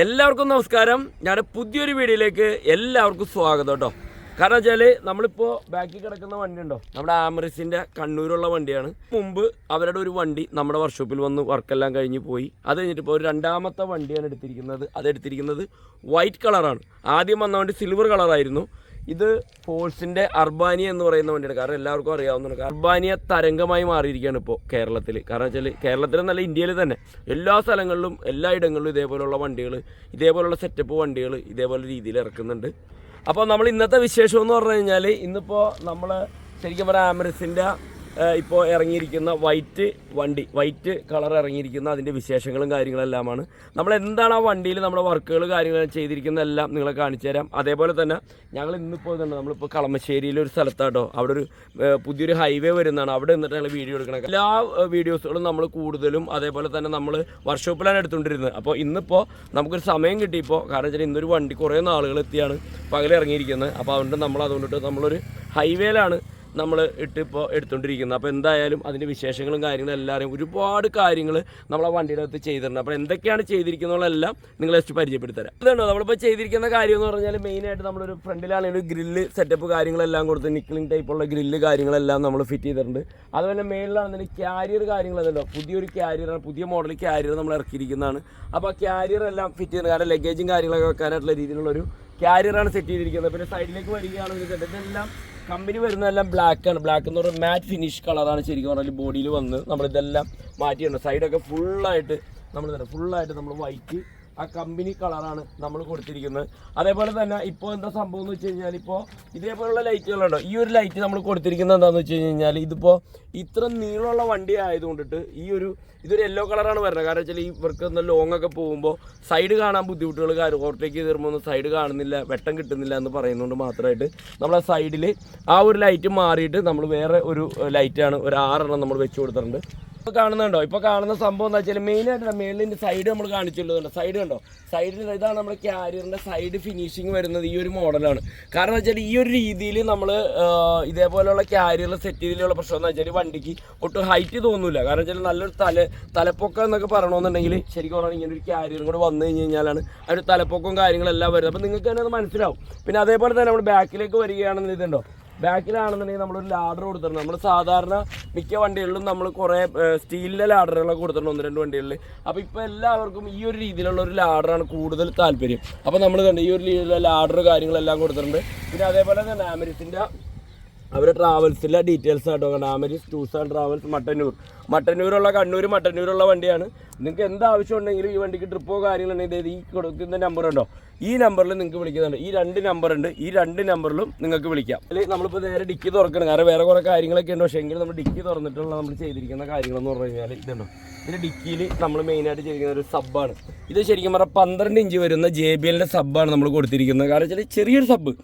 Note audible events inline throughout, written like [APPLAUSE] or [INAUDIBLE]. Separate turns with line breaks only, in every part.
എല്ലാവർക്കും നമസ്കാരം. ഞാൻ പുതിയൊരു വീഡിയോയിലേക്ക് എല്ലാവർക്കും സ്വാഗതം കേട്ടോ. കാരണം വെച്ചാൽ നമ്മളിപ്പോൾ ബാക്കിൽ കിടക്കുന്ന വണ്ടി ഉണ്ടോ നമ്മുടെ ആമറിസിന്റെ കണ്ണൂരുള്ള വണ്ടിയാണ്. മുമ്പ് അവരുടെ ഒരു വണ്ടി നമ്മുടെ വർക്ക്ഷോപ്പിൽ വന്ന് വർക്കെല്ലാം കഴിഞ്ഞ് പോയി. അത് കഴിഞ്ഞിട്ട് ഇപ്പോൾ ഒരു രണ്ടാമത്തെ വണ്ടിയാണ് എടുത്തിരിക്കുന്നത്. അത് എടുത്തിരിക്കുന്നത് വൈറ്റ് കളറാണ് ആദ്യം വന്ന വണ്ടി സിൽവർ കളറായിരുന്നു ഇത് ഫോഴ്സിന്റെ അർബാനിയ എന്ന് പറയുന്ന വണ്ടിയാണ്. കാരണം എല്ലാവർക്കും അറിയാവുന്നതാണ്. അർബാനിയ തരംഗമായി മാറിയിരിക്കുകയാണ് ഇപ്പോൾ കേരളത്തിൽ കാരണം വെച്ചാൽ കേരളത്തിൽ നല്ല ഇന്ത്യയിൽ തന്നെ എല്ലാ സ്ഥലങ്ങളിലും എല്ലാ ഇടങ്ങളിലും ഇതേപോലുള്ള വണ്ടികൾ ഇതേപോലുള്ള സെറ്റപ്പ് വണ്ടികൾ ഇതേപോലെ രീതിയിൽ ഇറക്കുന്നുണ്ട്. അപ്പോൾ നമ്മൾ ഇന്നത്തെ വിശേഷം എന്ന് പറഞ്ഞു കഴിഞ്ഞാൽ ഇന്നിപ്പോൾ നമ്മൾ ശരിക്കും പറയാം ആമറസിന്റെ ഇപ്പോൾ ഇറങ്ങിയിരിക്കുന്ന വൈറ്റ് വണ്ടി വൈറ്റ് കളർ ഇറങ്ങിയിരിക്കുന്ന അതിന്റെ വിശേഷങ്ങളും കാര്യങ്ങളെല്ലാമാണ്. നമ്മൾ എന്താണ് ആ വണ്ടിയിൽ നമ്മുടെ വർക്കുകൾ കാര്യങ്ങൾ ചെയ്തിരിക്കുന്നതെല്ലാം നിങ്ങളെ കാണിച്ചു തരാം. അതേപോലെ തന്നെ ഞങ്ങൾ ഇന്നിപ്പോൾ തന്നെ നമ്മളിപ്പോൾ കളമശ്ശേരിയിലെ ഒരു സ്ഥലത്താട്ടോ അവിടെ ഒരു പുതിയൊരു ഹൈവേ വരുന്നതാണ്. അവിടെ നിന്നിട്ട് ഞങ്ങൾ വീഡിയോ എടുക്കണം. എല്ലാ വീഡിയോസുകളും നമ്മൾ കൂടുതലും അതേപോലെ തന്നെ നമ്മൾ വർക്ക്ഷോപ്പിലാണ് എടുത്തുകൊണ്ടിരുന്നത്. അപ്പോൾ ഇന്നിപ്പോൾ നമുക്കൊരു സമയം കിട്ടിയപ്പോൾ കാരണം വെച്ചാൽ ഇന്നൊരു വണ്ടി കുറേ നാളുകൾ എത്തിയാണ് പകലിറങ്ങിയിരിക്കുന്നത് അപ്പോൾ അതുകൊണ്ട് നമ്മൾ അതുകൊണ്ടിട്ട് നമ്മളൊരു ഹൈവേയിലാണ് നമ്മൾ ഇട്ട് ഇപ്പോൾ എടുത്തുകൊണ്ടിരിക്കുന്നത് അപ്പോൾ എന്തായാലും അതിന്റെ വിശേഷങ്ങളും കാര്യങ്ങളും എല്ലാവരും ഒരുപാട് കാര്യങ്ങൾ നമ്മൾ ആ വണ്ടിയുടെ അകത്ത് ചെയ്തിട്ടുണ്ട്. അപ്പോൾ എന്തൊക്കെയാണ് ചെയ്തിരിക്കുന്നതെല്ലാം നിങ്ങൾ ജസ്റ്റ് പരിചയപ്പെടുത്തരാം ഇതുണ്ടോ നമ്മളിപ്പോൾ ചെയ്തിരിക്കുന്ന കാര്യം എന്ന് പറഞ്ഞാൽ മെയിനായിട്ട് നമ്മളൊരു ഫ്രണ്ടിലാണെങ്കിൽ ഒരു ഗ്രില്ല് സെറ്റപ്പ് കാര്യങ്ങളെല്ലാം കൊടുത്ത് നിക്കിളിംഗ് ടൈപ്പുള്ള ഗ്രില്ല് കാര്യങ്ങളെല്ലാം നമ്മൾ ഫിറ്റ് ചെയ്തിട്ടുണ്ട്. അതുപോലെ മേളിലാണെന്നുണ്ടെങ്കിൽ ക്യാരിയർ കാര്യങ്ങളുണ്ടല്ലോ പുതിയൊരു ക്യാരിയറാണ് പുതിയ മോഡൽ ക്യാരിയർ നമ്മൾ ഇറക്കിയിരിക്കുന്നതാണ്. അപ്പോൾ ആ ക്യാരിയർ എല്ലാം ഫിറ്റ് ചെയ്യുന്ന കാരണം ലഗേജും കാര്യങ്ങളൊക്കെ വെക്കാനായിട്ടുള്ള രീതിയിലുള്ളൊരു ക്യാരിയറാണ് സെറ്റ് ചെയ്തിരിക്കുന്നത്. പിന്നെ സൈഡിലേക്ക് വരികയാണെങ്കിൽ ഇതെല്ലാം കമ്പനി വരുന്നതെല്ലാം ബ്ലാക്ക് ആണ്. ബ്ലാക്ക് എന്ന് പറഞ്ഞാൽ മാറ്റ് ഫിനിഷ് കളറാണ് ശരിക്കും പറഞ്ഞാൽ ബോഡിയിൽ വന്ന് നമ്മളിതെല്ലാം മാറ്റിയിട്ടുണ്ട്. സൈഡൊക്കെ ഫുള്ളായിട്ട് നമ്മൾ തന്നെ ഫുള്ളായിട്ട് നമ്മൾ വൈറ്റ് ആ കമ്പനി കളറാണ് നമ്മൾ കൊടുത്തിരിക്കുന്നത്. അതേപോലെ തന്നെ ഇപ്പോൾ എന്താ സംഭവം എന്ന് വെച്ച് കഴിഞ്ഞാൽ ഇപ്പോൾ ഇതേപോലുള്ള ലൈറ്റുകളുണ്ടോ ഈ ഒരു ലൈറ്റ് നമ്മൾ കൊടുത്തിരിക്കുന്നത് എന്താണെന്ന് വെച്ച് കഴിഞ്ഞാൽ ഇതിപ്പോൾ ഇത്ര നീളമുള്ള വണ്ടി ആയതുകൊണ്ടിട്ട് ഈ ഒരു ഇതൊരു യെല്ലോ കളറാണ് വരുന്നത് കാരണം വെച്ചാൽ ഇവർക്ക് ഒന്ന് ലോങ് ഒക്കെ പോകുമ്പോൾ സൈഡ് കാണാൻ ബുദ്ധിമുട്ടുകൾ കാര്യം ഓവർടേക്ക് തീർമ്പോൾ ഒന്നും സൈഡ് കാണുന്നില്ല വെട്ടം കിട്ടുന്നില്ല എന്ന് പറയുന്നതുകൊണ്ട് മാത്രമായിട്ട് നമ്മൾ ആ സൈഡിൽ ആ ഒരു ലൈറ്റ് മാറിയിട്ട് നമ്മൾ വേറെ ഒരു ലൈറ്റാണ് ഒരു ആറെണ്ണം നമ്മൾ വെച്ച് കൊടുത്തിട്ടുണ്ട്. ഇപ്പോൾ കാണുന്നുണ്ടോ? ഇപ്പോൾ കാണുന്ന സംഭവം എന്താ വെച്ചാൽ മെയിൻ മെയിനായിട്ട് മേളിന്റെ സൈഡ് നമ്മൾ കാണിച്ചുള്ളതുണ്ട്. സൈഡ് കണ്ടോ? സൈഡിൽ ഇതാണ് നമ്മുടെ ക്യാരിയറിന്റെ സൈഡ് ഫിനിഷിങ് വരുന്നത് ഈ ഒരു മോഡലാണ് കാരണം വെച്ചാൽ ഈ ഒരു രീതിയിൽ നമ്മൾ ഇതേപോലെയുള്ള ക്യാരിയർ സെറ്റ് ചെയ്തിലുള്ള പ്രശ്നം എന്ന് വെച്ചാൽ വണ്ടിക്ക് ഒട്ടും ഹൈറ്റ് തോന്നില്ല കാരണം വെച്ചാൽ നല്ലൊരു തല തലപ്പൊക്കം എന്നൊക്കെ പറയണമെന്നുണ്ടെങ്കിൽ ശരിക്കും പറഞ്ഞാൽ ഇങ്ങനെ ഒരു ക്യാരിയറും കൂടെ വന്നു കഴിഞ്ഞ് കഴിഞ്ഞാലാണ് ആ ഒരു തലപ്പൊക്കവും കാര്യങ്ങളെല്ലാം വരുന്നത്. അപ്പോൾ നിങ്ങൾക്ക് തന്നെ അത് മനസ്സിലാവും. പിന്നെ അതേപോലെ തന്നെ നമ്മൾ ബാക്കിലേക്ക് വരികയാണെന്ന് ഇതുണ്ടോ? ബാക്കിലാണെന്നുണ്ടെങ്കിൽ നമ്മളൊരു ലാഡർ കൊടുത്തിട്ടുണ്ട്. നമ്മൾ സാധാരണ മിക്ക വണ്ടികളിലും നമ്മൾ കുറേ സ്റ്റീലിന്റെ ലാഡറുകളൊക്കെ കൊടുത്തിട്ടുണ്ട് ഒന്ന് രണ്ട് വണ്ടികളിൽ അപ്പോൾ ഇപ്പോൾ എല്ലാവർക്കും ഈ ഒരു രീതിയിലുള്ള ഒരു ലാഡറാണ് കൂടുതൽ താല്പര്യം. അപ്പോൾ നമ്മൾ കണ്ട് ഈ ഒരു രീതിയിലുള്ള ലാഡർ കാര്യങ്ങളെല്ലാം കൊടുത്തിട്ടുണ്ട്. പിന്നെ അതേപോലെ തന്നെ ആമരിസിന്റെ അവരുടെ ട്രാവൽസിലെ ഡീറ്റെയിൽസ് കേട്ടോ damage tours and travels Mattannur. മട്ടന്നൂരുള്ള Kannur മട്ടന്നൂരുള്ള വണ്ടിയാണ്. നിങ്ങൾക്ക് എന്ത് ആവശ്യം ഉണ്ടെങ്കിലും ഈ വണ്ടിക്ക് ട്രിപ്പോ കാര്യങ്ങളുണ്ടെങ്കിൽ ഈ കൊടുക്കുന്ന നമ്പർ ഉണ്ടോ? ഈ നമ്പറിൽ നിങ്ങൾക്ക് വിളിക്കുന്നുണ്ട്. ഈ രണ്ട് നമ്പർ ഉണ്ട്. ഈ രണ്ട് നമ്പറിലും നിങ്ങൾക്ക് വിളിക്കാം. അല്ലെങ്കിൽ നമ്മളിപ്പോൾ നേരെ ഡിക്കി തുറക്കണം. കാരണം വേറെ കുറേ കാര്യങ്ങളൊക്കെ ഉണ്ട്. പക്ഷേ എങ്കിലും നമ്മൾ ഡിക്കി തുറന്നിട്ടുള്ള നമ്മൾ ചെയ്തിരിക്കുന്ന കാര്യങ്ങളെന്ന് പറഞ്ഞു കഴിഞ്ഞാൽ ഇതുണ്ടോ? ഇതിന്റെ ഡിക്കിയിൽ നമ്മൾ മെയിനായിട്ട് ചെയ്തിരിക്കുന്ന ഒരു സബ്ബാണ് ഇത് ശരിക്കും പറഞ്ഞാൽ പന്ത്രണ്ട് ഇഞ്ച് വരുന്ന ജെ ബി എല്ലിന്റെ സബ്ബാണ് നമ്മൾ കൊടുത്തിരിക്കുന്നത്. കാരണം വെച്ചാൽ ചെറിയൊരു സബ്ബ്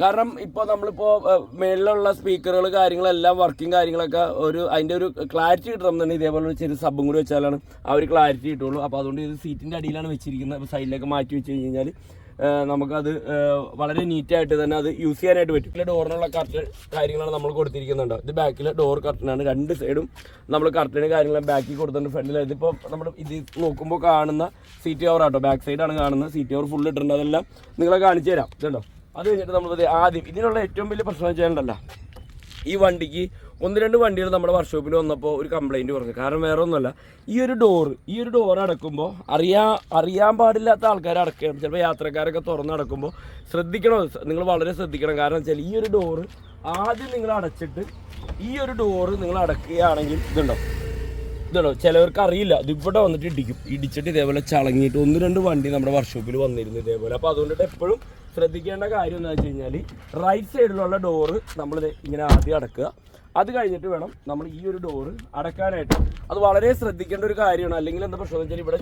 കാരണം ഇപ്പോൾ നമ്മളിപ്പോൾ മേളിലുള്ള സ്പീക്കറുകൾ കാര്യങ്ങളെല്ലാം വർക്കിംഗ് കാര്യങ്ങളൊക്കെ ഒരു അതിന്റെ ഒരു ക്ലാരിറ്റി കിട്ടണമെന്നുണ്ടെങ്കിൽ ഇതേപോലെ ഒരു ചെറിയ സബും കൂടി വെച്ചാലാണ് ആ ഒരു ക്ലാരിറ്റി കിട്ടുള്ളൂ. അപ്പോൾ അതുകൊണ്ട് ഇത് സീറ്റിന്റെ അടിയിലാണ് വെച്ചിരിക്കുന്നത്. അപ്പോൾ സൈഡിലേക്ക് മാറ്റി വെച്ച് കഴിഞ്ഞ് കഴിഞ്ഞാൽ നമുക്കത് വളരെ നീറ്റായിട്ട് തന്നെ അത് യൂസ് ചെയ്യാനായിട്ട് പറ്റും. ഇതിലെ ഡോറിനുള്ള കർട്ടൻ കാര്യങ്ങളാണ് നമ്മൾ കൊടുത്തിരിക്കുന്നുണ്ട്. ഇത് ബാക്കിലെ ഡോർ കർട്ടനാണ് രണ്ട് സൈഡും നമ്മൾ കർട്ടനും കാര്യങ്ങളും ബാക്കിൽ കൊടുത്തിട്ടുണ്ട് ഫ്രണ്ടിൽ ഇതിപ്പോൾ നമ്മൾ ഇത് നോക്കുമ്പോൾ കാണുന്ന സീറ്റ് കവർ ആട്ടോ. ബാക്ക് സൈഡാണ് കാണുന്നത്. സീറ്റ് കവർ ഫുൾ ഇട്ടിട്ടുണ്ട്. അതെല്ലാം നിങ്ങളെ കാണിച്ചു തരാം. ഇതുണ്ടോ? അത് കഴിഞ്ഞിട്ട് നമ്മൾ ആദ്യം ഇതിനുള്ള ഏറ്റവും വലിയ പ്രശ്നം ചെയ്യേണ്ടല്ല ഈ വണ്ടിക്ക് ഒന്ന് രണ്ട് വണ്ടികൾ നമ്മുടെ വർക്ക്ഷോപ്പിൽ വന്നപ്പോൾ ഒരു കംപ്ലൈന്റ് പറഞ്ഞു. കാരണം വേറെ ഒന്നുമല്ല. ഈ ഒരു ഡോറ് ഈ ഒരു ഡോർ അടക്കുമ്പോൾ അറിയാ അറിയാൻ പാടില്ലാത്ത ആൾക്കാർ അടക്കണം ചിലപ്പോൾ യാത്രക്കാരൊക്കെ തുറന്ന് അടക്കുമ്പോൾ ശ്രദ്ധിക്കണം. നിങ്ങൾ വളരെ ശ്രദ്ധിക്കണം. കാരണം വെച്ചാൽ ഈ ഒരു ഡോറ് ആദ്യം നിങ്ങൾ അടച്ചിട്ട് ഈ ഒരു ഡോറ് നിങ്ങൾ അടക്കുകയാണെങ്കിൽ ഇതുണ്ടോ? ഇതാണോ ചിലവർക്ക് അറിയില്ല ഇത് ഇവിടെ വന്നിട്ട് ഇടിക്കും. ഇടിച്ചിട്ട് ഇതേപോലെ ചളങ്ങിയിട്ട് ഒന്ന് രണ്ട് വണ്ടി നമ്മുടെ വർക്ക്ഷോപ്പിൽ വന്നിരുന്നു ഇതേപോലെ. അപ്പോൾ അതുകൊണ്ടിട്ട് എപ്പോഴും ശ്രദ്ധിക്കേണ്ട കാര്യം എന്താ വെച്ച് കഴിഞ്ഞാൽ റൈറ്റ് സൈഡിലുള്ള ഡോറ് നമ്മൾ ഇങ്ങനെ ആദ്യം അടക്കുക. അത് കഴിഞ്ഞിട്ട് വേണം നമ്മൾ ഈ ഒരു ഡോറ് അടക്കാനായിട്ട്. അത് വളരെ ശ്രദ്ധിക്കേണ്ട ഒരു കാര്യമാണ്. അല്ലെങ്കിൽ എന്താ പ്രശ്നം വെച്ചാൽ ഇവിടെ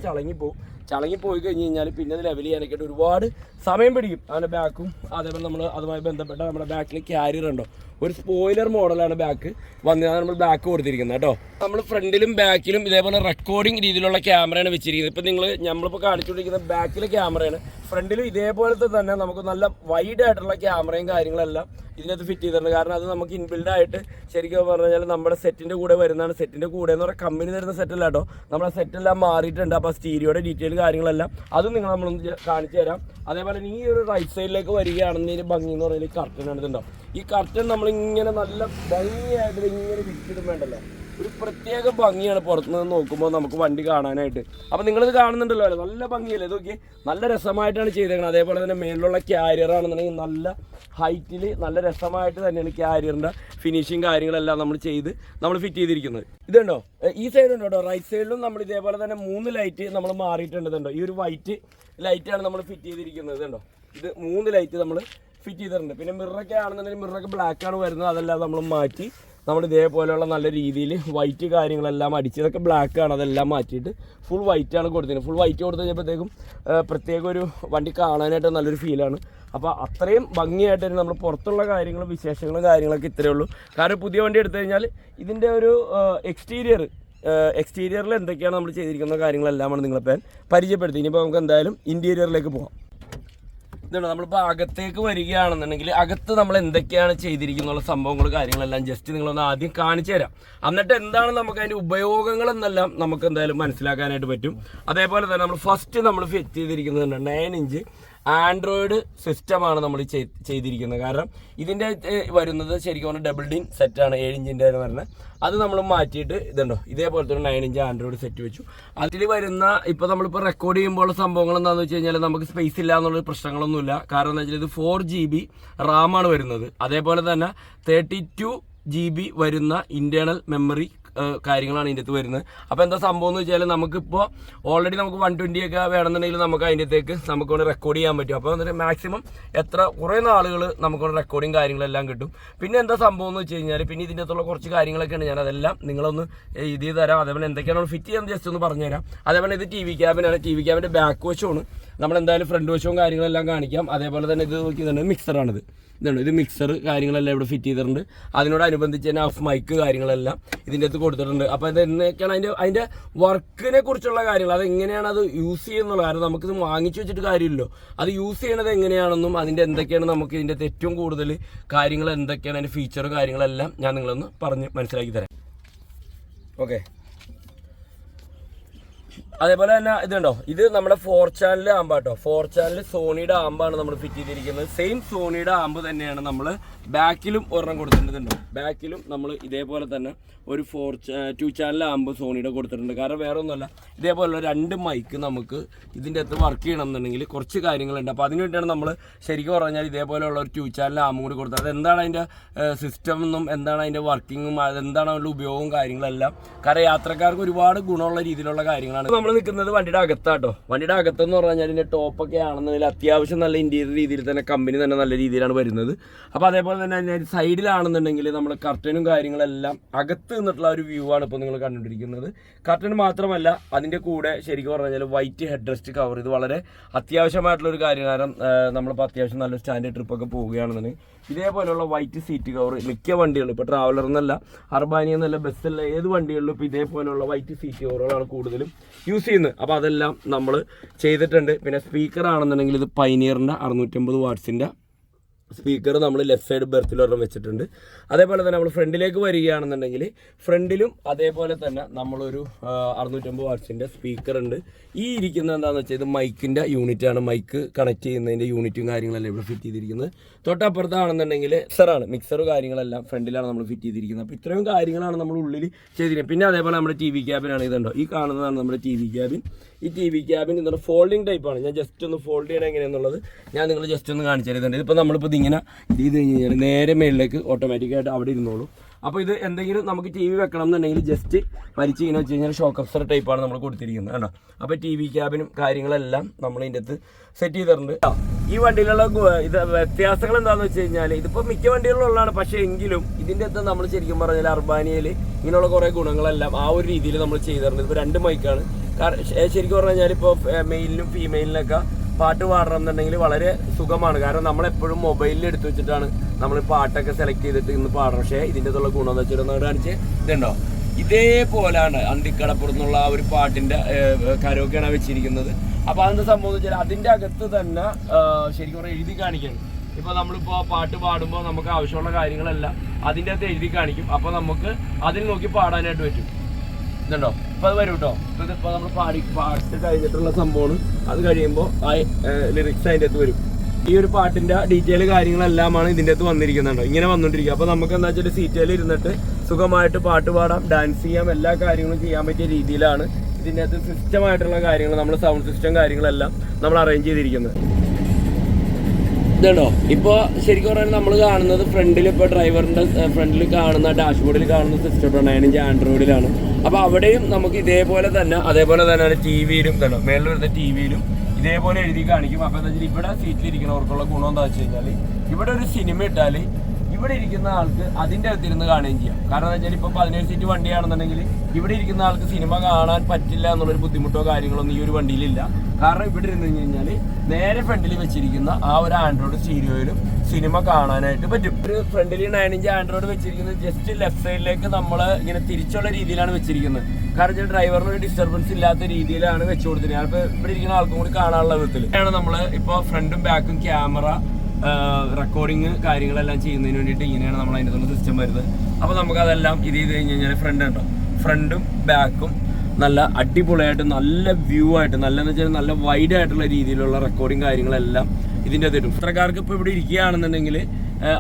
ചളങ്ങിപ്പോവും ചളങ്ങിപ്പോയി കഴിഞ്ഞ് കഴിഞ്ഞാൽ പിന്നെ അത് ലെവൽ ചെയ്യാനൊക്കെ ആയിട്ട് ഒരുപാട് സമയം പിടിക്കും. അതിന്റെ ബാക്കും അതേപോലെ നമ്മൾ അതുമായി ബന്ധപ്പെട്ട നമ്മുടെ ബാക്കിൽ ക്യാരിയർ ഉണ്ടോ? ഒരു സ്പോയിലർ മോഡലാണ് ബാക്ക് വന്നതാണ് നമ്മൾ ബാക്ക് കൊടുത്തിരിക്കുന്നത് കേട്ടോ. നമ്മൾ ഫ്രണ്ടിലും ബാക്കിലും ഇതേപോലെ റെക്കോർഡിംഗ് രീതിയിലുള്ള ക്യാമറയാണ് വെച്ചിരിക്കുന്നത്. ഇപ്പം നിങ്ങൾ നമ്മളിപ്പോൾ കാണിച്ചുകൊണ്ടിരിക്കുന്ന ബാക്കിലെ ക്യാമറയാണ് ഫ്രണ്ടിലും ഇതേപോലത്തെ തന്നെ നമുക്ക് നല്ല വൈഡ് ആയിട്ടുള്ള ക്യാമറയും കാര്യങ്ങളെല്ലാം ഇതിനകത്ത് ഫിറ്റ് ചെയ്തിട്ടുണ്ട്. കാരണം അത് നമുക്ക് ഇൻബിൽഡ് ആയിട്ട് ശരിക്കും പറഞ്ഞു കഴിഞ്ഞാൽ നമ്മുടെ സെറ്റിന്റെ കൂടെ വരുന്നതാണ്. സെറ്റിന്റെ കൂടെ എന്ന് പറഞ്ഞാൽ കമ്പനി തരുന്ന സെറ്റല്ല കേട്ടോ. നമ്മുടെ സെറ്റെല്ലാം മാറിയിട്ടുണ്ട്. അപ്പോൾ സ്റ്റീരിയോയുടെ ഡീറ്റെയിൽ കാര്യങ്ങളെല്ലാം അതും നിങ്ങൾ നമ്മളൊന്ന് കാണിച്ചു തരാം. അതേപോലെ ഈ ഒരു റൈറ്റ് സൈഡിലേക്ക് വരികയാണെന്നതിന് ഭംഗി എന്ന് പറയുന്നത് കർട്ടൻ എടുത്തുണ്ടോ ഈ കർട്ടൻ നമ്മളിങ്ങനെ നല്ല ഭംഗിയായിട്ട് ഇങ്ങനെ വിരിച്ചിടും വേണ്ടല്ലോ ഒരു പ്രത്യേക ഭംഗിയാണ് പുറത്തുനിന്ന് നോക്കുമ്പോൾ നമുക്ക് വണ്ടി കാണാനായിട്ട്. അപ്പോൾ നിങ്ങളിത് കാണുന്നുണ്ടല്ലോ അല്ലേ? നല്ല ഭംഗിയല്ലേ? നോക്കി നല്ല രസമായിട്ടാണ് ചെയ്തേക്കുന്നത് അതേപോലെ തന്നെ മേലിലുള്ള ക്യാരിയർ ആണെന്നുണ്ടെങ്കിൽ നല്ല ഹൈറ്റിൽ നല്ല രസമായിട്ട് തന്നെയാണ് ക്യാരിയറിന്റെ ഫിനിഷിങ് കാര്യങ്ങളെല്ലാം നമ്മൾ ചെയ്ത് നമ്മൾ ഫിറ്റ് ചെയ്തിരിക്കുന്നത്. ഇതുണ്ടോ? ഈ സൈഡ് ഉണ്ടോ? റൈറ്റ് സൈഡിലും നമ്മൾ ഇതേപോലെ തന്നെ മൂന്ന് ലൈറ്റ് നമ്മൾ മാറിയിട്ടുണ്ട്. ഈ ഒരു വൈറ്റ് ലൈറ്റാണ് നമ്മൾ ഫിറ്റ് ചെയ്തിരിക്കുന്നത്. ഇതുണ്ടോ? ഇത് മൂന്ന് ലൈറ്റ് നമ്മൾ ഫിറ്റ് ചെയ്തിട്ടുണ്ട്. പിന്നെ മിററൊക്കെ ആണെന്നുണ്ടെങ്കിൽ മിററൊക്കെ ബ്ലാക്കാണ് വരുന്നത്. അതെല്ലാം നമ്മൾ മാറ്റി നമ്മൾ ഇതേപോലെയുള്ള നല്ല രീതിയിൽ വൈറ്റ് കാര്യങ്ങളെല്ലാം അടിച്ച് ഇതൊക്കെ ബ്ലാക്ക് ആണ് അതെല്ലാം മാറ്റിയിട്ട് ഫുൾ വൈറ്റ് ആണ് കൊടുത്തിരുന്നത്. ഫുൾ വൈറ്റ് കൊടുത്തു കഴിഞ്ഞപ്പോഴത്തേക്കും പ്രത്യേക ഒരു വണ്ടി കാണാനായിട്ട് നല്ലൊരു ഫീലാണ് അപ്പോൾ അത്രയും ഭംഗിയായിട്ട് തന്നെ നമ്മൾ പുറത്തുള്ള കാര്യങ്ങളും വിശേഷങ്ങളും കാര്യങ്ങളൊക്കെ ഇത്രയേ ഉള്ളൂ. കാരണം പുതിയ വണ്ടി എടുത്തു കഴിഞ്ഞാൽ ഇതിന്റെ ഒരു എക്സ്റ്റീരിയർ എക്സ്റ്റീരിയറിൽ എന്തൊക്കെയാണ് നമ്മൾ ചെയ്തിരിക്കുന്ന കാര്യങ്ങളെല്ലാമാണ് നിങ്ങളിപ്പോൾ പരിചയപ്പെടുത്തി ഇനിയിപ്പോൾ നമുക്ക് എന്തായാലും ഇന്റീരിയറിലേക്ക് പോകാം ഇതാണ് നമ്മളിപ്പോൾ അകത്തേക്ക് വരികയാണെന്നുണ്ടെങ്കിൽ അകത്ത് നമ്മൾ എന്തൊക്കെയാണ് ചെയ്തിരിക്കുന്ന സംഭവങ്ങൾ കാര്യങ്ങളെല്ലാം ജസ്റ്റ് നിങ്ങളൊന്ന് ആദ്യം കാണിച്ചു തരാം. എന്നിട്ട് എന്താണ് നമുക്ക് അതിന്റെ ഉപയോഗങ്ങൾ എന്നെല്ലാം നമുക്ക് എന്തായാലും മനസ്സിലാക്കാനായിട്ട് പറ്റും. അതേപോലെ തന്നെ നമ്മൾ ഫസ്റ്റ് നമ്മൾ ഫിറ്റ് ചെയ്തിരിക്കുന്നത് നയൻ ഇഞ്ച് ആൻഡ്രോയിഡ് സിസ്റ്റമാണ് നമ്മൾ ചെയ്തിരിക്കുന്നത്. കാരണം ഇതിന്റെ വരുന്നത് ശരിക്കും പറഞ്ഞാൽ ഡബിൾ ഡിൻ സെറ്റാണ് ഏഴ് ഇഞ്ചിന്റെ പറഞ്ഞാൽ അത് നമ്മൾ മാറ്റിയിട്ട് ഇതുണ്ടോ? ഇതേപോലത്തെ ഒരു നയൻ ഇഞ്ച് ആൻഡ്രോയിഡ് സെറ്റ് വെച്ചു. അതിൽ വരുന്ന ഇപ്പോൾ നമ്മളിപ്പോൾ റെക്കോർഡ് ചെയ്യുമ്പോഴുള്ള സംഭവങ്ങൾ എന്താണെന്ന് വെച്ച് കഴിഞ്ഞാൽ നമുക്ക് സ്പേസ് ഇല്ല എന്നുള്ള പ്രശ്നങ്ങളൊന്നുമില്ല. കാരണം എന്താ വെച്ചാൽ ഇത് ഫോർ ജി ബി റാമാണ് വരുന്നത്. അതേപോലെ തന്നെ തേർട്ടി ടു ജി ബി വരുന്ന ഇന്റേർണൽ മെമ്മറി കാര്യങ്ങളാണ് ഇതിന്റെ അകത്ത് വരുന്നത്. അപ്പോൾ എന്താ സംഭവം എന്ന് വെച്ചാൽ നമുക്കിപ്പോൾ ഓൾറെഡി നമുക്ക് വൺ ട്വന്റി ഒക്കെ വേണമെന്നുണ്ടെങ്കിൽ നമുക്ക് അതിന്റെ അകത്തേക്ക് നമുക്കൊണ്ട് റെക്കോർഡ് ചെയ്യാൻ പറ്റും. അപ്പോൾ എന്നിട്ട് മാക്സിമം എത്ര കുറേ നാളുകൾ നമുക്കൊണ്ട് റെക്കോർഡിങ് കാര്യങ്ങളെല്ലാം കിട്ടും. പിന്നെ എന്താ സംഭവം എന്ന് വെച്ച് കഴിഞ്ഞാൽ പിന്നെ ഇതിന്റെ അകത്തുള്ള കുറച്ച് കാര്യങ്ങളൊക്കെയാണ് ഞാൻ അതെല്ലാം നിങ്ങളൊന്ന് ഇത് തരാം. അതേപോലെ എന്തൊക്കെയാണ് ഫിറ്റ് ചെയ്യാൻ ജസ്റ്റ് ഒന്ന് പറഞ്ഞുതരാം. അതേപോലെ ഇത് ടി വി ക്യാബിനാണ് ടി വി ക്യാബിന്റെ ബാക്ക് വശമാണ്. നമ്മൾ എന്തായാലും ഫ്രണ്ട് വശവും കാര്യങ്ങളെല്ലാം കാണിക്കാം. അതേപോലെ തന്നെ ഇത് നോക്കിയതാണ് മിക്സറാണിത് ഇതാണ് ഇത് മിക്സർ കാര്യങ്ങളെല്ലാം ഇവിടെ ഫിറ്റ് ചെയ്തിട്ടുണ്ട്. അതിനോടനുബന്ധിച്ച് തന്നെ ഓഫ് മൈക്ക് കാര്യങ്ങളെല്ലാം ഇതിന്റെ അകത്ത് കൊടുത്തിട്ടുണ്ട്. അപ്പോൾ ഇത് എന്നൊക്കെയാണ് അതിന്റെ അതിന്റെ വർക്കിനെ കുറിച്ചുള്ള കാര്യങ്ങൾ. അത് എങ്ങനെയാണ് അത് യൂസ് ചെയ്യുന്നുള്ള കാരണം നമുക്കിത് വാങ്ങിച്ചു വെച്ചിട്ട് കാര്യമില്ലല്ലോ. അത് യൂസ് ചെയ്യണത് എങ്ങനെയാണെന്നും അതിന്റെ എന്തൊക്കെയാണ് നമുക്ക് ഇതിന്റെ ഏറ്റവും കൂടുതൽ കാര്യങ്ങൾ എന്തൊക്കെയാണ് അതിന്റെ ഫീച്ചറും കാര്യങ്ങളെല്ലാം ഞാൻ നിങ്ങളൊന്ന് പറഞ്ഞ് മനസ്സിലാക്കി തരാം. ഓക്കെ അതേപോലെ തന്നെ ഇതുണ്ടോ? ഇത് നമ്മുടെ ഫോർ ചാനൽ ആമ്പാട്ടോ. ഫോർ ചാനൽ സോണിയുടെ ആമ്പാണ് നമ്മൾ ഫിറ്റ് ചെയ്തിരിക്കുന്നത്. സെയിം സോണിയുടെ ആമ്പ് തന്നെയാണ് നമ്മൾ ബാക്കിലും ഒരെണ്ണം കൊടുത്തിട്ടുണ്ടോ ബാക്കിലും നമ്മൾ ഇതേപോലെ തന്നെ ഒരു ഫോർ ടു ചാനൽ ആമ്പ് സോണിയുടെ കൊടുത്തിട്ടുണ്ട്. കാരണം വേറെ ഒന്നുമല്ല ഇതേപോലെ രണ്ട് മൈക്ക് നമുക്ക് ഇതിന്റെ അകത്ത് വർക്ക് ചെയ്യണമെന്നുണ്ടെങ്കിൽ കുറച്ച് കാര്യങ്ങളുണ്ട്. അപ്പോൾ അതിന് വേണ്ടിയാണ് നമ്മൾ ശരിക്കും പറഞ്ഞാൽ ഇതേപോലെയുള്ള ഒരു ടു ചാനൽ ആമ്പ് കൂടി കൊടുത്തത്. അതെന്താണ് അതിന്റെ സിസ്റ്റം എന്നും എന്താണ് അതിന്റെ വർക്കിങ്ങും അതെന്താണ് അതിന്റെ ഉപയോഗവും കാര്യങ്ങളെല്ലാം. കാരണം യാത്രക്കാർക്ക് ഒരുപാട് ഗുണമുള്ള രീതിയിലുള്ള കാര്യങ്ങളാണ്. നമ്മൾ നിൽക്കുന്നത് വണ്ടിയുടെ അകത്താട്ടോ. വണ്ടിയുടെ അകത്തെന്ന് പറഞ്ഞാൽ ഇതിന്റെ ടോപ്പൊക്കെ ആണെന്നുണ്ടെങ്കിൽ അത്യാവശ്യം നല്ല ഇന്റീരിയർ രീതിയിൽ തന്നെ കമ്പനി തന്നെ നല്ല രീതിയിലാണ് വരുന്നത്. അപ്പോൾ അതേപോലെ തന്നെ അതിന്റെ സൈഡിലാണെന്നുണ്ടെങ്കിൽ നമ്മൾ കർട്ടനും കാര്യങ്ങളെല്ലാം അകത്ത് നിന്നിട്ടുള്ള ഒരു വ്യൂ ആണ് ഇപ്പോൾ നിങ്ങൾ കണ്ടുകൊണ്ടിരിക്കുന്നത്. കർട്ടൻ മാത്രമല്ല അതിന്റെ കൂടെ ശരിക്കും പറഞ്ഞു കഴിഞ്ഞാൽ വൈറ്റ് ഹെഡ് റെസ്റ്റ് കവർ ഇത് വളരെ അത്യാവശ്യമായിട്ടുള്ള ഒരു കാര്യം. കാരണം നമ്മളിപ്പോൾ അത്യാവശ്യം നല്ല സ്റ്റാൻഡേർഡ് ട്രിപ്പൊക്കെ പോവുകയാണെന്നുണ്ടെങ്കിൽ ഇതേപോലെയുള്ള വൈറ്റ് സീറ്റ് കവർ മിക്ക വണ്ടികളും ഇപ്പോൾ ട്രാവലർ എന്നല്ല അർബാനി എന്നല്ല ബസ്സല്ല ഏത് വണ്ടികളിലും ഇപ്പോൾ ഇതേപോലെയുള്ള വൈറ്റ് സീറ്റ് കവറുകളാണ് കൂടുതലും യൂസ് ചെയ്യുന്നത്. അപ്പോൾ അതെല്ലാം നമ്മൾ ചെയ്തിട്ടുണ്ട്. പിന്നെ സ്പീക്കർ ആണെന്നുണ്ടെങ്കിൽ ഇത് പൈനിയറിന്റെ അറുന്നൂറ്റമ്പത് വാട്ട്സിന്റെ സ്പീക്കർ നമ്മൾ ലെഫ്റ്റ് സൈഡ് ബെർത്തിൽ ഒരെണ്ണം വെച്ചിട്ടുണ്ട്. അതേപോലെ തന്നെ നമ്മൾ ഫ്രണ്ടിലേക്ക് വരികയാണെന്നുണ്ടെങ്കിൽ ഫ്രണ്ടിലും അതേപോലെ തന്നെ നമ്മളൊരു അറുന്നൂറ്റമ്പത് വാട്ട്സിന്റെ സ്പീക്കർ ഉണ്ട്. ഈ ഇരിക്കുന്ന എന്താണെന്ന് വെച്ചാൽ ഇത് മൈക്കിന്റെ യൂണിറ്റാണ് മൈക്ക് കണക്ട് ചെയ്യുന്നതിന്റെ യൂണിറ്റും കാര്യങ്ങളെല്ലാം ഇവിടെ ഫിറ്റ് ചെയ്തിരിക്കുന്നത്. തൊട്ടപ്പുറത്താണെന്നുണ്ടെങ്കിൽ സെറാണ് മിക്സർ കാര്യങ്ങളെല്ലാം ഫ്രണ്ടിലാണ് നമ്മൾ ഫിറ്റ് ചെയ്തിരിക്കുന്നത്. അപ്പോൾ ഇത്രയും കാര്യങ്ങളാണ് നമ്മൾ ഉള്ളിൽ ചെയ്തിരിക്കുന്നത്. പിന്നെ അതേപോലെ നമ്മുടെ ടി വി ക്യാബിനാണ് ഇതുണ്ടോ? ഈ കാണുന്നതാണ് നമ്മുടെ ടി വി ക്യാബിൻ ഈ ടി വി ക്യാബിൻ എന്താ ഫോൾഡിങ് ടൈപ്പാണ് ഞാൻ ജസ്റ്റ് ഒന്ന് ഫോൾഡ് ചെയ്യണം എങ്ങനെയാണെന്നുള്ളത് ഞാൻ നിങ്ങൾ ജസ്റ്റ് ഒന്ന് കാണിച്ചു തരുന്നുണ്ട്. ഇതിപ്പോൾ നമ്മളിപ്പോൾ ഇതിങ്ങനെ ഇത് കഴിഞ്ഞാൽ നേരെ മേളിലേക്ക് ഓട്ടോമാറ്റിക്കായിട്ട് അവിടെ ഇരുന്നോളൂ. അപ്പോൾ ഇത് എന്തെങ്കിലും നമുക്ക് ടി വി വെക്കണം എന്നുണ്ടെങ്കിൽ ജസ്റ്റ് വലിച്ച് ഇങ്ങനെ വെച്ച് കഴിഞ്ഞാൽ ഷോക്ക് അപ്സർ ടൈപ്പാണ് നമ്മൾ കൊടുത്തിരിക്കുന്നത് കേട്ടോ. അപ്പോൾ ടി വി ക്യാബിനും കാര്യങ്ങളെല്ലാം നമ്മൾ ഇതിന്റെ അകത്ത് സെറ്റ് ചെയ്തിട്ടുണ്ട് ഈ വണ്ടിയിലുള്ള ഇത് വ്യത്യാസങ്ങൾ എന്താണെന്ന് വെച്ച് കഴിഞ്ഞാൽ ഇതിപ്പോൾ മിക്ക വണ്ടികളിലുള്ളതാണ്. പക്ഷേ എങ്കിലും ഇതിന്റെ അകത്ത് നമ്മൾ ശരിക്കും പറഞ്ഞാൽ അർബാനിയയിൽ ഇങ്ങനെയുള്ള കുറേ ഗുണങ്ങളെല്ലാം ആ ഒരു രീതിയിൽ നമ്മൾ ചെയ്തിട്ടുണ്ട് ഇപ്പോൾ രണ്ട് മൈക്കാണ് ശരിക്കും പറഞ്ഞു കഴിഞ്ഞാൽ ഇപ്പോൾ മെയിലിനും ഫീമെയിലിനൊക്കെ പാട്ട് പാടണം എന്നുണ്ടെങ്കിൽ വളരെ സുഖമാണ്. കാരണം നമ്മളെപ്പോഴും മൊബൈലിൽ എടുത്തു വെച്ചിട്ടാണ് നമ്മൾ പാട്ടൊക്കെ സെലക്ട് ചെയ്തിട്ട് ഇന്ന് പാടണം. പക്ഷേ ഇതിന്റെ ഉള്ള ഗുണം എന്ന് വെച്ചിട്ട് കാണിച്ച് ഇതുണ്ടോ? ഇതേപോലാണ് അന്തിക്കടപ്പുറത്തുനിന്നുള്ള ആ ഒരു പാട്ടിന്റെ കരോക്കെയാണ് വെച്ചിരിക്കുന്നത്. അപ്പോൾ അതെന്താ സംഭവം അതിന്റെ അകത്ത് തന്നെ ശരിക്കും പറഞ്ഞാൽ എഴുതി കാണിക്കണം. ഇപ്പോൾ നമ്മളിപ്പോൾ പാട്ട് പാടുമ്പോൾ നമുക്ക് ആവശ്യമുള്ള കാര്യങ്ങളെല്ലാം അതിന്റെ അകത്ത് എഴുതി കാണിക്കും. അപ്പോൾ നമുക്ക് അതിൽ നോക്കി പാടാനായിട്ട് പറ്റും. ഇതുണ്ടോ? ഇപ്പൊ അത് വരും കേട്ടോ ഇപ്പൊ നമ്മൾ പാടി പാട്ട് കഴിഞ്ഞിട്ടുള്ള സംഭവമാണ്. അത് കഴിയുമ്പോൾ ആ ലിറിക്സ് അതിന്റെ അകത്ത് വരും. ഈ ഒരു പാട്ടിന്റെ ഡീറ്റെയിൽ കാര്യങ്ങളെല്ലാമാണ് ഇതിന്റെ അകത്ത് വന്നിരിക്കുന്നുണ്ടോ. ഇങ്ങനെ വന്നോണ്ടിരിക്കുക അപ്പൊ നമുക്ക് എന്താ വെച്ചാൽ സീറ്റയിൽ ഇരുന്നിട്ട് സുഖമായിട്ട് പാട്ട് പാടാം ഡാൻസ് ചെയ്യാം എല്ലാ കാര്യങ്ങളും ചെയ്യാൻ പറ്റിയ രീതിയിലാണ് ഇതിന്റെ അകത്ത് സിസ്റ്റമായിട്ടുള്ള കാര്യങ്ങൾ നമ്മൾ സൗണ്ട് സിസ്റ്റം കാര്യങ്ങളെല്ലാം നമ്മൾ അറേഞ്ച് ചെയ്തിരിക്കുന്നത്. ഇതുണ്ടോ? ഇപ്പോൾ ശരിക്കും പറഞ്ഞാൽ നമ്മൾ കാണുന്നത് ഫ്രണ്ടിൽ ഇപ്പോൾ ഡ്രൈവറിന്റെ ഫ്രണ്ടിൽ കാണുന്ന ഡാഷ്ബോർഡിൽ കാണുന്ന സിസ്റ്റം നയൻ ഇഞ്ച് ആൻഡ്രോയിഡിലാണ് അപ്പോൾ അവിടെയും നമുക്ക് ഇതേപോലെ തന്നെ അതേപോലെ തന്നെ ടി വിയിലും ഇതാണോ മേളിൽ വരുന്ന ടി വിയിലും ഇതേപോലെ എഴുതി കാണിക്കും. അപ്പോൾ എന്താ വെച്ചാൽ ഇവിടെ സീറ്റിലിരിക്കുന്നവർക്കുള്ള ഗുണം എന്താ വെച്ച് കഴിഞ്ഞാൽ ഇവിടെ ഒരു സിനിമ ഇട്ടാൽ ഇവിടെ ഇരിക്കുന്ന ആൾക്ക് അതിന്റെ അകത്തിരുന്ന് കാണുകയും ചെയ്യാം. കാരണം എന്താ വെച്ചാൽ ഇപ്പൊ പതിനേഴ് സീറ്റ് വണ്ടിയാണെന്നുണ്ടെങ്കിൽ ഇവിടെ ഇരിക്കുന്ന ആൾക്ക് സിനിമ കാണാൻ പറ്റില്ല എന്നുള്ളൊരു ബുദ്ധിമുട്ടോ കാര്യങ്ങളൊന്നും ഈ ഒരു വണ്ടിയിലില്ല. കാരണം ഇവിടെ ഇരുന്ന് കഴിഞ്ഞാൽ നേരെ ഫ്രണ്ടിൽ വെച്ചിരിക്കുന്ന ആ ഒരു ആൻഡ്രോയിഡ് സ്റ്റീരിയോയിലും സിനിമ കാണാനായിട്ട് പറ്റും. ഒരു ഫ്രണ്ടിൽ നയൻ ഇഞ്ച് ആൻഡ്രോയിഡ് വെച്ചിരിക്കുന്നത് ജസ്റ്റ് ലെഫ്റ്റ് സൈഡിലേക്ക് നമ്മൾ ഇങ്ങനെ തിരിച്ചുള്ള രീതിയിലാണ് വെച്ചിരിക്കുന്നത്. കാരണം ഡ്രൈവറിന് ഒരു ഡിസ്റ്റർബൻസ് ഇല്ലാത്ത രീതിയിലാണ് വെച്ചു ഞാനിപ്പോൾ ഇവിടെ ഇരിക്കുന്ന ആൾക്കും കൂടി കാണാനുള്ള വിധത്തിൽ നമ്മൾ ഇപ്പോൾ ഫ്രണ്ടും ബാക്കും ക്യാമറ റെക്കോർഡിങ് കാര്യങ്ങളെല്ലാം ചെയ്യുന്നതിന് വേണ്ടിയിട്ട് ഇങ്ങനെയാണ് നമ്മൾ അതിന്റെ സിസ്റ്റം വരുന്നത്. അപ്പോൾ നമുക്കതെല്ലാം ഇത് ചെയ്ത് കഴിഞ്ഞ് കഴിഞ്ഞാൽ ഫ്രണ്ട് ഉണ്ടോ ഫ്രണ്ടും ബാക്കും നല്ല അടിപൊളിയായിട്ട് നല്ല വ്യൂ ആയിട്ട് നല്ലതെന്ന് വെച്ചാൽ നല്ല വൈഡ് ആയിട്ടുള്ള രീതിയിലുള്ള റെക്കോർഡിങ് കാര്യങ്ങളെല്ലാം ഇതിന്റെ തരും ഇത്രക്കാർക്ക് ഇപ്പോൾ ഇവിടെ ഇരിക്കുകയാണെന്നുണ്ടെങ്കിൽ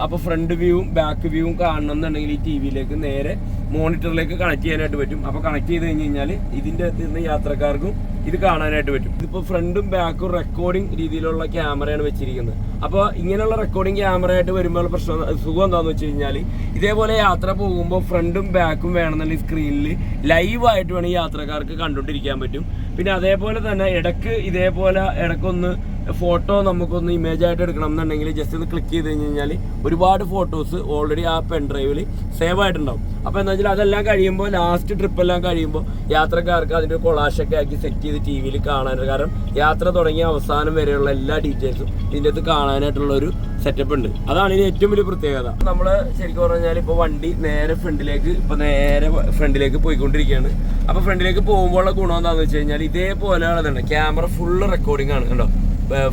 അപ്പോൾ ഫ്രണ്ട് വ്യൂവും ബാക്ക് വ്യൂവും കാണണമെന്നുണ്ടെങ്കിൽ ഈ ടി വിയിലേക്ക് നേരെ മോണിറ്ററിലേക്ക് കണക്ട് ചെയ്യാനായിട്ട് പറ്റും. അപ്പോൾ കണക്ട് ചെയ്ത് കഴിഞ്ഞ് കഴിഞ്ഞാൽ ഇതിന്റെ അകത്ത് യാത്രക്കാർക്കും ഇത് കാണാനായിട്ട് പറ്റും. ഇതിപ്പോ ഫ്രണ്ടും ബാക്കും റെക്കോർഡിംഗ് രീതിയിലുള്ള ക്യാമറയാണ് വെച്ചിരിക്കുന്നത്. അപ്പോൾ ഇങ്ങനെയുള്ള റെക്കോർഡിംഗ് ക്യാമറയായിട്ട് വരുമ്പോൾ പ്രശ്നം സുഖം എന്താണെന്ന് വെച്ച് കഴിഞ്ഞാൽ ഇതേപോലെ യാത്ര പോകുമ്പോൾ ഫ്രണ്ടും ബാക്കും വേണമെന്നുണ്ടെങ്കിൽ സ്ക്രീനിൽ ലൈവായിട്ട് വേണമെങ്കിൽ യാത്രക്കാർക്ക് കണ്ടുകൊണ്ടിരിക്കാൻ പറ്റും. പിന്നെ അതേപോലെ തന്നെ ഇടയ്ക്ക് ഇതേപോലെ ഇടയ്ക്കൊന്ന് ഫോട്ടോ നമുക്കൊന്ന് ഇമേജ് ആയിട്ട് എടുക്കണം എന്നുണ്ടെങ്കിൽ ജസ്റ്റ് ഒന്ന് ക്ലിക്ക് ചെയ്ത് കഴിഞ്ഞ് കഴിഞ്ഞാൽ ഒരുപാട് ഫോട്ടോസ് ഓൾറെഡി ആ പെൻ ഡ്രൈവിൽ സേവ് ആയിട്ടുണ്ടാവും. അപ്പോൾ എന്താ വെച്ചാൽ അതെല്ലാം കഴിയുമ്പോൾ ലാസ്റ്റ് ട്രിപ്പ് എല്ലാം കഴിയുമ്പോൾ യാത്രക്കാർക്ക് അതിന്റെ കൊളാഷൊക്കെ ആക്കി സെറ്റ് ചെയ്ത് ടി വിയിൽ കാണാനായിട്ട് കാരണം യാത്ര തുടങ്ങിയ അവസാനം വരെയുള്ള എല്ലാ ഡീറ്റെയിൽസും ഇതിന്റെ അകത്ത് കാണാനായിട്ടുള്ള ഒരു സെറ്റപ്പ് ഉണ്ട്. അതാണ് ഇതിന് ഏറ്റവും വലിയ പ്രത്യേകത. നമ്മൾ ശരിക്കും പറഞ്ഞാൽ ഇപ്പോൾ വണ്ടി നേരെ ഫ്രണ്ടിലേക്ക് ഇപ്പോൾ നേരെ ഫ്രണ്ടിലേക്ക് പോയിക്കൊണ്ടിരിക്കുകയാണ്. അപ്പോൾ ഫ്രണ്ടിലേക്ക് പോകുമ്പോഴുള്ള ഗുണം എന്താണെന്ന് വെച്ച് കഴിഞ്ഞാൽ ഇതേപോലെയുള്ളതുണ്ട് ക്യാമറ ഫുള്ള് റെക്കോർഡിംഗ് ആണ് കണ്ടോ?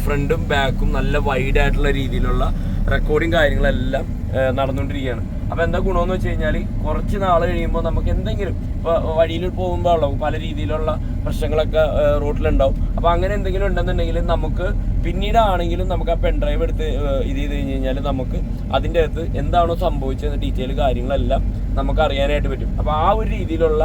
ഫ്രണ്ടും ബാക്കും നല്ല വൈഡ് ആയിട്ടുള്ള രീതിയിലുള്ള റെക്കോർഡിങ് കാര്യങ്ങളെല്ലാം നടന്നുകൊണ്ടിരിക്കുകയാണ്. അപ്പോൾ എന്താ ഗുണമെന്ന് വെച്ച് കഴിഞ്ഞാൽ കുറച്ച് നാൾ കഴിയുമ്പോൾ നമുക്ക് എന്തെങ്കിലും ഇപ്പോൾ വഴിയിൽ പോകുമ്പോൾ ഉള്ളു പല രീതിയിലുള്ള പ്രശ്നങ്ങളൊക്കെ റോട്ടിലുണ്ടാവും. അപ്പോൾ അങ്ങനെ എന്തെങ്കിലും ഉണ്ടെന്നുണ്ടെങ്കിൽ നമുക്ക് പിന്നീടാണെങ്കിലും നമുക്ക് ആ പെൻ ഡ്രൈവ് എടുത്ത് ഇത് ചെയ്ത് കഴിഞ്ഞ് കഴിഞ്ഞാൽ നമുക്ക് അതിന്റെ അകത്ത് എന്താണോ സംഭവിച്ചത് ഡീറ്റെയിൽ കാര്യങ്ങളെല്ലാം നമുക്ക് അറിയാനായിട്ട് പറ്റും. അപ്പോൾ ആ ഒരു രീതിയിലുള്ള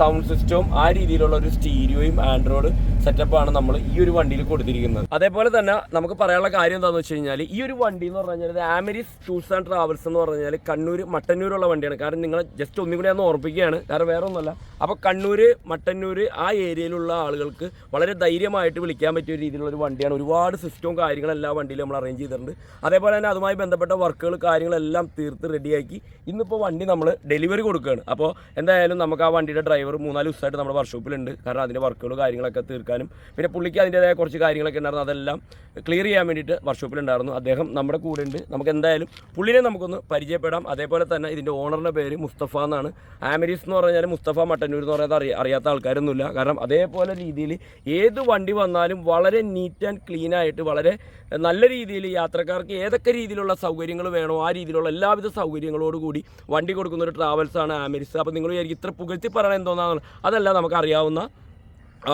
സൗണ്ട് സിസ്റ്റവും ആ രീതിയിലുള്ള ഒരു സ്റ്റീരിയോയും ആൻഡ്രോയിഡ് സെറ്റപ്പാണ് നമ്മൾ ഈ ഒരു വണ്ടിയിൽ കൊടുത്തിരിക്കുന്നത്. അതേപോലെ തന്നെ നമുക്ക് പറയാനുള്ള കാര്യം എന്താണെന്ന് വെച്ച് കഴിഞ്ഞാൽ ഈ ഒരു വണ്ടി എന്ന് പറഞ്ഞാൽ കഴിഞ്ഞാൽ ആമരിസ് ടൂർസ് ആൻഡ് ട്രാവൽസ് എന്ന് പറഞ്ഞാൽ കണ്ണൂർ മട്ടന്നൂരുള്ള വണ്ടിയാണ്. കാരണം നിങ്ങൾ ജസ്റ്റ് ഒന്നും കൂടി ഒന്ന് ഓർപ്പിക്കുകയാണ്. കാരണം വേറെ ഒന്നുമല്ല. അപ്പോൾ കണ്ണൂർ മട്ടന്നൂർ ആ ഏരിയയിലുള്ള ആളുകൾക്ക് വളരെ ധൈര്യമായിട്ട് വിളിക്കാൻ പറ്റിയ രീതിയിലുള്ള ഒരു വണ്ടിയാണ്. ഒരുപാട് സിസ്റ്റവും കാര്യങ്ങളും എല്ലാ വണ്ടിയിൽ നമ്മൾ അറേഞ്ച് ചെയ്തിട്ടുണ്ട്. അതേപോലെ തന്നെ അതുമായി ബന്ധപ്പെട്ട വർക്കുകൾ കാര്യങ്ങളെല്ലാം തീർത്ത് റെഡിയാക്കി ഇന്നിപ്പോൾ വണ്ടി നമ്മൾ ഡെലിവറി കൊടുക്കുകയാണ്. അപ്പോൾ എന്തായാലും നമുക്ക് ആ വണ്ടിയുടെ ഡ്രൈവർ മൂന്നാൽ ദിവസമായിട്ട് നമ്മുടെ വർക്ക്ഷോപ്പിലുണ്ട് കാരണം അതിന്റെ വർക്കുകൾ കാര്യങ്ങളൊക്കെ തീർക്കാനും പിന്നെ പുള്ളിക്ക് അതിന്റെതായ കുറച്ച് കാര്യങ്ങളൊക്കെ ഉണ്ടായിരുന്നു. അതെല്ലാം ക്ലിയർ ചെയ്യാൻ വേണ്ടിയിട്ട് വർക്ക്ഷോപ്പിലുണ്ടായിരുന്നു അദ്ദേഹം നമ്മുടെ കൂടെ ഉണ്ട്. നമുക്ക് എന്തായാലും പുള്ളിനെ നമുക്കൊന്ന് പരിചയപ്പെടാം. അതേപോലെ തന്നെ ഇതിന്റെ ഓണറിന്റെ പേര് മുസ്തഫ എന്നാണ്. ആമരീസ് എന്ന് പറഞ്ഞാൽ മുസ്തഫ മട്ടന്നൂർ എന്ന് പറയുന്നത് അറിയ അറിയാത്ത ആൾക്കാരൊന്നുമില്ല. കാരണം അതേപോലെ രീതിയിൽ ഏത് വണ്ടി വന്നാലും വളരെ നീറ്റ് ആൻഡ് ക്ലീൻ ആയിട്ട് വളരെ നല്ല രീതിയിൽ യാത്രക്കാർക്ക് ഏതൊക്കെ രീതിയിലുള്ള സൗകര്യങ്ങൾ വേണോ ആ രീതിയിലുള്ള എല്ലാവിധ സൗകര്യങ്ങളോടുകൂടി വണ്ടി കൊടുക്കുന്ന ഒരു ട്രാവൽസ് ആണ് ആമരിസ് അപ്പോൾ നിങ്ങൾ വിചാരിക്കും ഇത്ര പുകഴ്ത്തി പറയണം എന്തോന്നാണ്? അതല്ല നമുക്കറിയാവുന്ന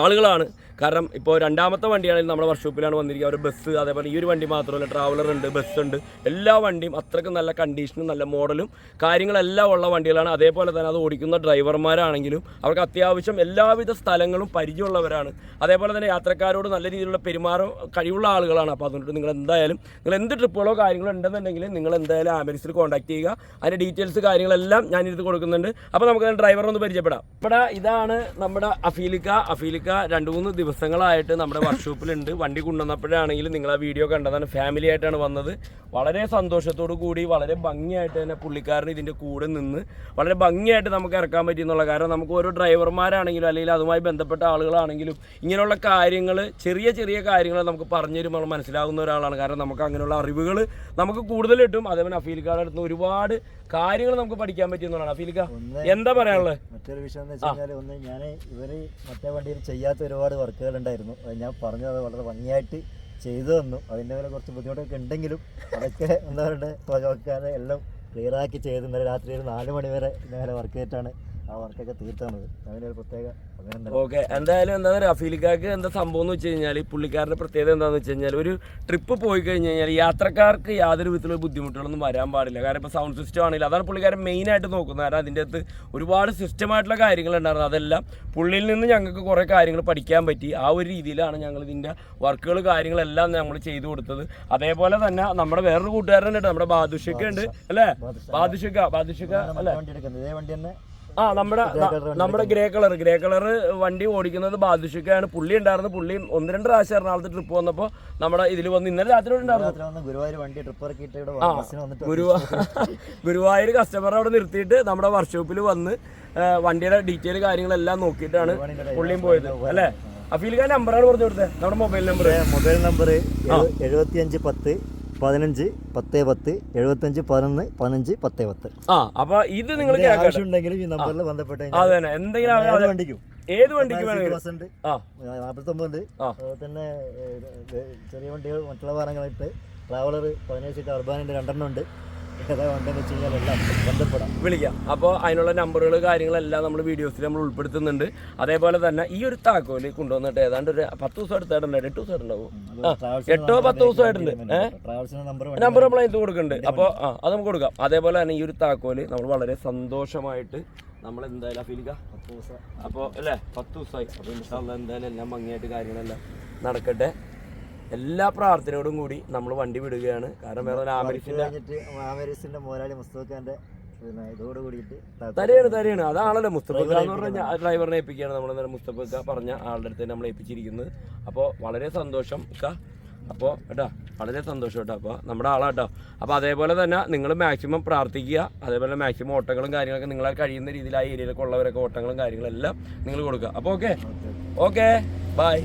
ആളുകളാണ് കാരണം ഇപ്പോൾ രണ്ടാമത്തെ വണ്ടിയാണെങ്കിൽ നമ്മുടെ വർക്ക്ഷോപ്പിലാണ് വന്നിരിക്കുക. ഒരു ബസ് അതേപോലെ ഈ ഒരു വണ്ടി മാത്രമല്ല ട്രാവലർ ഉണ്ട് ബസ് ഉണ്ട്. എല്ലാ വണ്ടിയും അത്രയ്ക്ക് നല്ല കണ്ടീഷനും നല്ല മോഡലും കാര്യങ്ങളെല്ലാം ഉള്ള വണ്ടികളാണ്. അതേപോലെ തന്നെ അത് ഓടിക്കുന്ന ഡ്രൈവർമാരാണെങ്കിലും അവർക്ക് അത്യാവശ്യം എല്ലാവിധ സ്ഥലങ്ങളും പരിചയമുള്ളവരാണ്. അതേപോലെ തന്നെ യാത്രക്കാരോട് നല്ല രീതിയിലുള്ള പെരുമാറും കഴിവുള്ള ആളുകളാണ്. അപ്പോൾ അതുകൊണ്ട് നിങ്ങൾ എന്തായാലും നിങ്ങൾ എന്ത് ട്രിപ്പുകളോ കാര്യങ്ങളോ ഉണ്ടെന്നുണ്ടെങ്കിൽ നിങ്ങൾ എന്തായാലും ആംബുലൻസിൽ കോൺടാക്ട് ചെയ്യുക. അതിന്റെ ഡീറ്റെയിൽസ് കാര്യങ്ങളെല്ലാം ഞാൻ ഇത് കൊടുക്കുന്നുണ്ട്. അപ്പോൾ നമുക്ക് ഡ്രൈവറെ ഒന്ന് പരിചയപ്പെടാം. ഇവിടെ ഇതാണ് നമ്മുടെ അഫീലിക്ക. അഫീലിക്ക രണ്ട് മൂന്ന് ദിവസം ദിവസങ്ങളായിട്ട് നമ്മുടെ വർക്ക്ഷോപ്പിലുണ്ട് വണ്ടി കൊണ്ടുവന്നപ്പോഴാണെങ്കിലും നിങ്ങൾ ആ വീഡിയോ കണ്ടതാണ്. ഫാമിലി ആയിട്ടാണ് വന്നത്. വളരെ സന്തോഷത്തോടു കൂടി വളരെ ഭംഗിയായിട്ട് തന്നെ പുള്ളിക്കാരൻ ഇതിന്റെ കൂടെ നിന്ന് വളരെ ഭംഗിയായിട്ട് നമുക്ക് ഇറക്കാൻ പറ്റി എന്നുള്ള കാരണം നമുക്ക് ഓരോ ഡ്രൈവർമാരാണെങ്കിലും അല്ലെങ്കിൽ അതുമായി ബന്ധപ്പെട്ട ആളുകളാണെങ്കിലും ഇങ്ങനെയുള്ള കാര്യങ്ങൾ ചെറിയ ചെറിയ കാര്യങ്ങൾ നമുക്ക് പറഞ്ഞു തരുമ്പോൾ മനസ്സിലാകുന്ന ഒരാളാണ്. കാരണം നമുക്ക് അങ്ങനെയുള്ള അറിവുകൾ നമുക്ക് കൂടുതൽ കിട്ടും. അതേപോലെ അഫീലിക്കാരുടെ അടുത്ത് ഒരുപാട് കാര്യങ്ങൾ നമുക്ക് പഠിക്കാൻ പറ്റുന്നതാണ് അഫീലിക്ക എന്താ പറയാനുള്ളത്?
മറ്റൊരു വിഷയം എന്ന് വെച്ചാൽ ഒന്ന് ഞാൻ ഇവർ മറ്റേ വണ്ടിയിൽ ചെയ്യാത്ത ഒരുപാട് വർക്കുകൾ ഉണ്ടായിരുന്നു. അത് ഞാൻ പറഞ്ഞത് വളരെ ഭംഗിയായിട്ട് ചെയ്തു തന്നു. അതിന്റെ മേലെ കുറച്ച് ബുദ്ധിമുട്ടൊക്കെ ഉണ്ടെങ്കിലും അതൊക്കെ എന്താ പറയുക എല്ലാം ക്ലിയർ ആക്കി ചെയ്ത്. ഇന്നലെ രാത്രി ഒരു നാല് മണി വരെ നേരെ വർക്ക് ചെയ്തിട്ടാണ് ആ വർക്കൊക്കെ തീർത്തത് അതിനൊരു പ്രത്യേക
ഓക്കെ എന്തായാലും എന്താ പറയുക അഫീലിക്കാർക്ക് എന്താ സംഭവം എന്ന് വെച്ച് കഴിഞ്ഞാൽ ഈ പുള്ളിക്കാരുടെ പ്രത്യേകത എന്താണെന്ന് വെച്ച് കഴിഞ്ഞാൽ ഒരു ട്രിപ്പ് പോയി കഴിഞ്ഞ് കഴിഞ്ഞാൽ യാത്രക്കാർക്ക് യാതൊരു വിധത്തിലുള്ള ബുദ്ധിമുട്ടുകളൊന്നും വരാൻ പാടില്ല. കാരണം ഇപ്പോൾ സൗണ്ട് സിസ്റ്റം ആണെങ്കിലും അതാണ് പുള്ളിക്കാരൻ മെയിനായിട്ട് നോക്കുന്നത്. കാരണം അതിന്റെ അകത്ത് ഒരുപാട് സിസ്റ്റമായിട്ടുള്ള കാര്യങ്ങളുണ്ടായിരുന്നു അതെല്ലാം പുള്ളിയിൽ നിന്ന് ഞങ്ങൾക്ക് കുറേ കാര്യങ്ങൾ പഠിക്കാൻ പറ്റി. ആ ഒരു രീതിയിലാണ് ഞങ്ങൾ ഇതിന്റെ വർക്കുകൾ കാര്യങ്ങളെല്ലാം നമ്മൾ ചെയ്തു കൊടുത്തത്. അതേപോലെ തന്നെ നമ്മുടെ വേറൊരു കൂട്ടുകാരനുണ്ട് നമ്മുടെ ബാദുഷക്ക ഉണ്ട് അല്ലേ? ബാദുഷക്ക ബാദുഷക്ക
അല്ലേ? വണ്ടി തന്നെ
ആ നമ്മുടെ നമ്മുടെ ഗ്രേ കളർ ഗ്രേ കളർ വണ്ടി ഓടിക്കുന്നത് ബാദുഷിക്കാണ് പുള്ളി ഉണ്ടായിരുന്നു. പുള്ളി ഒന്ന് രണ്ട് പ്രാവശ്യം എറണാകുളത്ത് ട്രിപ്പ് വന്നപ്പോൾ നമ്മുടെ ഇതിൽ വന്ന് ഇന്നലെ രാത്രി ഉണ്ടായിരുന്നു.
ഗുരുവായൂർ
കസ്റ്റമർ [LAUGHS] അവിടെ നിർത്തിയിട്ട് നമ്മുടെ വർക്ക്ഷോപ്പിൽ വന്ന് വണ്ടിയുടെ ഡീറ്റെയിൽ കാര്യങ്ങളെല്ലാം നോക്കിയിട്ടാണ് പുള്ളിയും പോയത്. അല്ലേ? ഖാൻ നമ്പറാണ് പറഞ്ഞു കൊടുത്തത് നമ്മുടെ മൊബൈൽ നമ്പർ
മൊബൈൽ നമ്പർ എഴുപത്തി അഞ്ച് പത്ത് പതിനഞ്ച് പത്ത് പത്ത് എഴുപത്തഞ്ച് പതിനൊന്ന് പതിനഞ്ച് പത്ത് പത്ത്.
ആ അപ്പൊ ഇത് നിങ്ങൾ
ആവശ്യമുണ്ടെങ്കിലും ഈ നമ്പറിൽ ബന്ധപ്പെട്ട
അതെ എന്തെങ്കിലും
ഏത് വണ്ടിക്കും?
ഏത് വേണമെങ്കിലും.
നാൽപ്പത്തൊമ്പത് ഏഹ്, ചെറിയ വണ്ടികൾ മറ്റുള്ള വാഹനങ്ങളായിട്ട് ട്രാവലർ പതിനേഴ് സീറ്റ് അർബാനിന്റെ രണ്ടെണ്ണം ഉണ്ട്. ഏതാ വണ്ടെന്ന് വെച്ച് കഴിഞ്ഞാൽ എല്ലാം ബന്ധപ്പെടാം.
വിളിക്കാം. അപ്പോൾ അതിനുള്ള നമ്പറുകൾ കാര്യങ്ങളെല്ലാം നമ്മൾ വീഡിയോസിൽ നമ്മൾ ഉൾപ്പെടുത്തുന്നുണ്ട്. അതേപോലെ തന്നെ ഈ ഒരു താക്കോൽ കൊണ്ടുവന്നിട്ട് ഏതാണ്ട് ഒരു പത്ത് ദിവസം എടുത്തായിട്ടുണ്ട് എട്ട് ദിവസം ഉണ്ടാവും എട്ടോ പത്തോ ദിവസം
ആയിട്ടുണ്ട്. നമ്പർ
നമ്മൾ അതിന് കൊടുക്കുന്നുണ്ട്. അപ്പോൾ ആ അത് നമുക്ക് കൊടുക്കാം. അതേപോലെ തന്നെ ഈ ഒരു താക്കോൽ നമ്മൾ വളരെ സന്തോഷമായിട്ട് നമ്മൾ എന്തായാലും അഫീലിക്ക അപ്പോൾ അല്ലേ? പത്ത് ദിവസമായി. അപ്പോൾ എന്തായാലും എല്ലാം ഭംഗിയായിട്ട് കാര്യങ്ങളെല്ലാം നടക്കട്ടെ. എല്ലാ പ്രാർത്ഥനയോടും കൂടി നമ്മൾ വണ്ടി വിടുകയാണ്. കാരണം വേറെ
ആമരിസിന്റെ മോലാളി മുസ്തഫാന്റെ
തരയാണ് തരയാണ് അതാണല്ലോ മുസ്തഫക്ക എന്ന് പറഞ്ഞാൽ ഡ്രൈവറിനെ ഏൽപ്പിക്കുകയാണ് നമ്മൾ മുസ്തഫക്ക പറഞ്ഞ ആളുടെ അടുത്ത് നമ്മൾ ഏൽപ്പിച്ചിരിക്കുന്നത്. അപ്പോൾ വളരെ സന്തോഷം അപ്പോൾ കേട്ടോ വളരെ സന്തോഷം കേട്ടോ അപ്പോൾ നമ്മുടെ ആളാട്ടോ അപ്പോൾ അതേപോലെ തന്നെ നിങ്ങൾ മാക്സിമം പ്രാർത്ഥിക്കുക. അതേപോലെ മാക്സിമം ഓട്ടങ്ങളും കാര്യങ്ങളൊക്കെ നിങ്ങളാൽ കഴിയുന്ന രീതിയിൽ ആ ഏരിയയിലൊക്കെ ഉള്ളവരൊക്കെ ഓട്ടങ്ങളും കാര്യങ്ങളും എല്ലാം നിങ്ങൾ കൊടുക്കുക. അപ്പോൾ ഓക്കെ. ഓക്കെ? ബൈ.